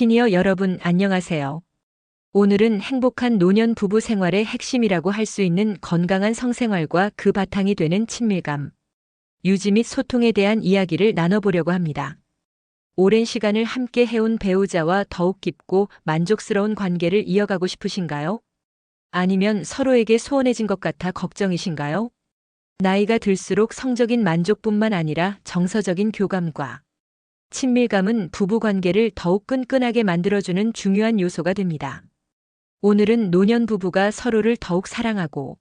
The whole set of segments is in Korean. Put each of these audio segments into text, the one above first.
시니어 여러분 안녕하세요. 오늘은 행복한 노년 부부 생활의 핵심이라고 할 수 있는 건강한 성생활과 그 바탕이 되는 친밀감, 유지 및 소통에 대한 이야기를 나눠보려고 합니다. 오랜 시간을 함께 해온 배우자와 더욱 깊고 만족스러운 관계를 이어가고 싶으신가요? 아니면 서로에게 소원해진 것 같아 걱정이신가요? 나이가 들수록 성적인 만족뿐만 아니라 정서적인 교감과 친밀감은 부부 관계를 더욱 끈끈하게 만들어주는 중요한 요소가 됩니다. 오늘은 노년 부부가 서로를 더욱 사랑하고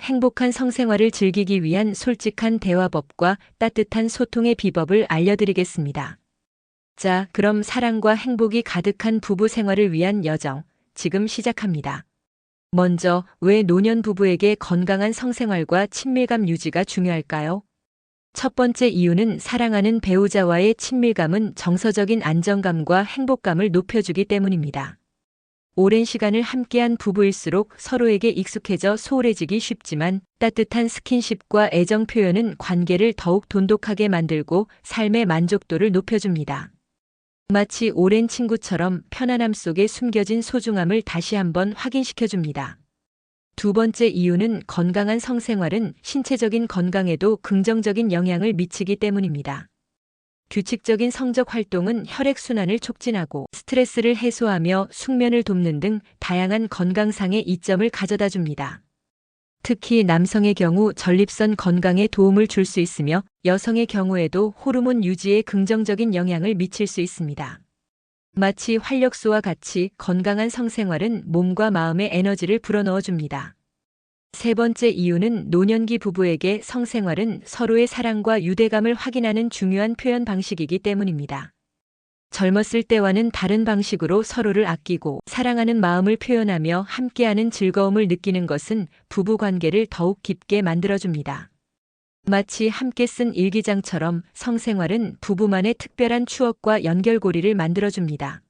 행복한 성생활을 즐기기 위한 솔직한 대화법과 따뜻한 소통의 비법을 알려드리겠습니다. 자, 그럼 사랑과 행복이 가득한 부부 생활을 위한 여정, 지금 시작합니다. 먼저, 왜 노년 부부에게 건강한 성생활과 친밀감 유지가 중요할까요? 첫 번째 이유는 사랑하는 배우자와의 친밀감은 정서적인 안정감과 행복감을 높여주기 때문입니다. 오랜 시간을 함께한 부부일수록 서로에게 익숙해져 소홀해지기 쉽지만 따뜻한 스킨십과 애정 표현은 관계를 더욱 돈독하게 만들고 삶의 만족도를 높여줍니다. 마치 오랜 친구처럼 편안함 속에 숨겨진 소중함을 다시 한번 확인시켜줍니다. 두 번째 이유는 건강한 성생활은 신체적인 건강에도 긍정적인 영향을 미치기 때문입니다. 규칙적인 성적 활동은 혈액순환을 촉진하고 스트레스를 해소하며 숙면을 돕는 등 다양한 건강상의 이점을 가져다 줍니다. 특히 남성의 경우 전립선 건강에 도움을 줄 수 있으며 여성의 경우에도 호르몬 유지에 긍정적인 영향을 미칠 수 있습니다. 마치 활력소와 같이 건강한 성생활은 몸과 마음의 에너지를 불어넣어 줍니다. 세 번째 이유는 노년기 부부에게 성생활은 서로의 사랑과 유대감을 확인하는 중요한 표현 방식이기 때문입니다. 젊었을 때와는 다른 방식으로 서로를 아끼고 사랑하는 마음을 표현하며 함께하는 즐거움을 느끼는 것은 부부 관계를 더욱 깊게 만들어줍니다. 마치 함께 쓴 일기장처럼 성생활은 부부만의 특별한 추억과 연결고리를 만들어줍니다.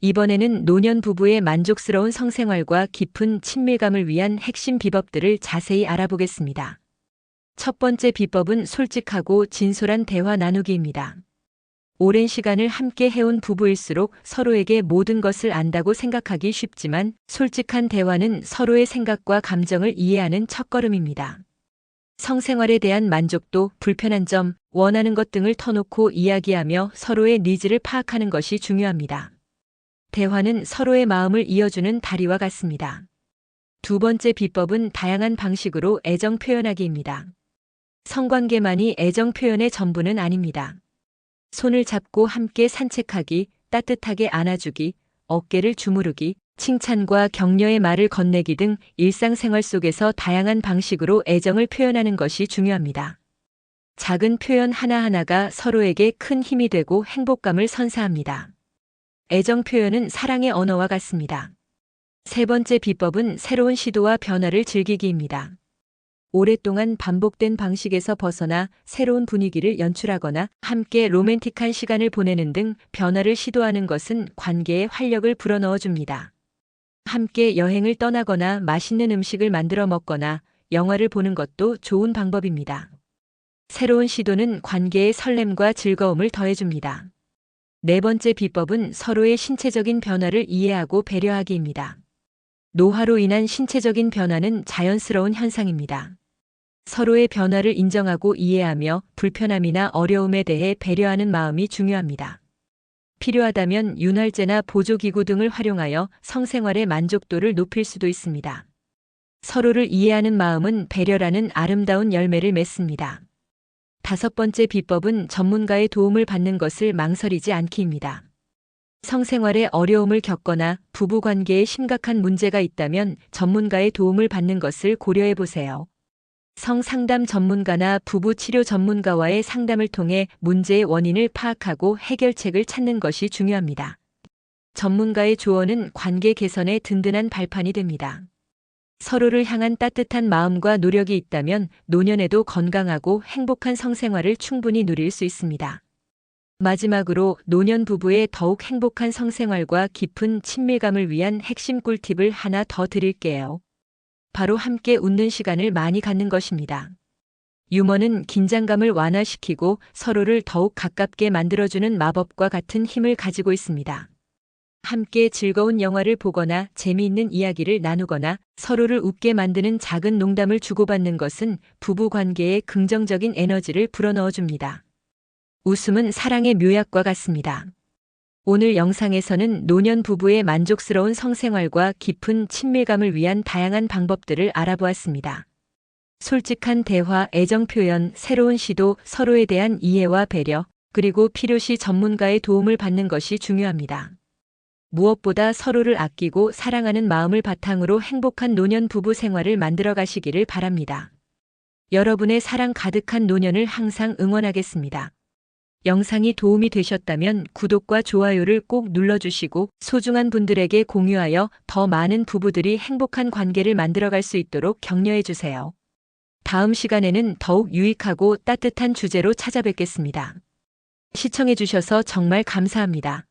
이번에는 노년 부부의 만족스러운 성생활과 깊은 친밀감을 위한 핵심 비법들을 자세히 알아보겠습니다. 첫 번째 비법은 솔직하고 진솔한 대화 나누기입니다. 오랜 시간을 함께 해온 부부일수록 서로에게 모든 것을 안다고 생각하기 쉽지만 솔직한 대화는 서로의 생각과 감정을 이해하는 첫걸음입니다. 성생활에 대한 만족도, 불편한 점, 원하는 것 등을 터놓고 이야기하며 서로의 니즈를 파악하는 것이 중요합니다. 대화는 서로의 마음을 이어주는 다리와 같습니다. 두 번째 비법은 다양한 방식으로 애정 표현하기입니다. 성관계만이 애정 표현의 전부는 아닙니다. 손을 잡고 함께 산책하기, 따뜻하게 안아주기, 어깨를 주무르기, 칭찬과 격려의 말을 건네기 등 일상생활 속에서 다양한 방식으로 애정을 표현하는 것이 중요합니다. 작은 표현 하나하나가 서로에게 큰 힘이 되고 행복감을 선사합니다. 애정 표현은 사랑의 언어와 같습니다. 세 번째 비법은 새로운 시도와 변화를 즐기기입니다. 오랫동안 반복된 방식에서 벗어나 새로운 분위기를 연출하거나 함께 로맨틱한 시간을 보내는 등 변화를 시도하는 것은 관계에 활력을 불어넣어 줍니다. 함께 여행을 떠나거나 맛있는 음식을 만들어 먹거나 영화를 보는 것도 좋은 방법입니다. 새로운 시도는 관계의 설렘과 즐거움을 더해줍니다. 네 번째 비법은 서로의 신체적인 변화를 이해하고 배려하기입니다. 노화로 인한 신체적인 변화는 자연스러운 현상입니다. 서로의 변화를 인정하고 이해하며 불편함이나 어려움에 대해 배려하는 마음이 중요합니다. 필요하다면 윤활제나 보조기구 등을 활용하여 성생활의 만족도를 높일 수도 있습니다. 서로를 이해하는 마음은 배려라는 아름다운 열매를 맺습니다. 다섯 번째 비법은 전문가의 도움을 받는 것을 망설이지 않기입니다. 성생활에 어려움을 겪거나 부부 관계에 심각한 문제가 있다면 전문가의 도움을 받는 것을 고려해 보세요. 성상담 전문가나 부부 치료 전문가와의 상담을 통해 문제의 원인을 파악하고 해결책을 찾는 것이 중요합니다. 전문가의 조언은 관계 개선에 든든한 발판이 됩니다. 서로를 향한 따뜻한 마음과 노력이 있다면 노년에도 건강하고 행복한 성생활을 충분히 누릴 수 있습니다. 마지막으로 노년 부부의 더욱 행복한 성생활과 깊은 친밀감을 위한 핵심 꿀팁을 하나 더 드릴게요. 바로 함께 웃는 시간을 많이 갖는 것입니다. 유머는 긴장감을 완화시키고 서로를 더욱 가깝게 만들어주는 마법과 같은 힘을 가지고 있습니다. 함께 즐거운 영화를 보거나 재미있는 이야기를 나누거나 서로를 웃게 만드는 작은 농담을 주고받는 것은 부부 관계에 긍정적인 에너지를 불어넣어 줍니다. 웃음은 사랑의 묘약과 같습니다. 오늘 영상에서는 노년 부부의 만족스러운 성생활과 깊은 친밀감을 위한 다양한 방법들을 알아보았습니다. 솔직한 대화, 애정 표현, 새로운 시도, 서로에 대한 이해와 배려, 그리고 필요시 전문가의 도움을 받는 것이 중요합니다. 무엇보다 서로를 아끼고 사랑하는 마음을 바탕으로 행복한 노년 부부 생활을 만들어 가시기를 바랍니다. 여러분의 사랑 가득한 노년을 항상 응원하겠습니다. 영상이 도움이 되셨다면 구독과 좋아요를 꼭 눌러주시고 소중한 분들에게 공유하여 더 많은 부부들이 행복한 관계를 만들어갈 수 있도록 격려해 주세요. 다음 시간에는 더욱 유익하고 따뜻한 주제로 찾아뵙겠습니다. 시청해 주셔서 정말 감사합니다.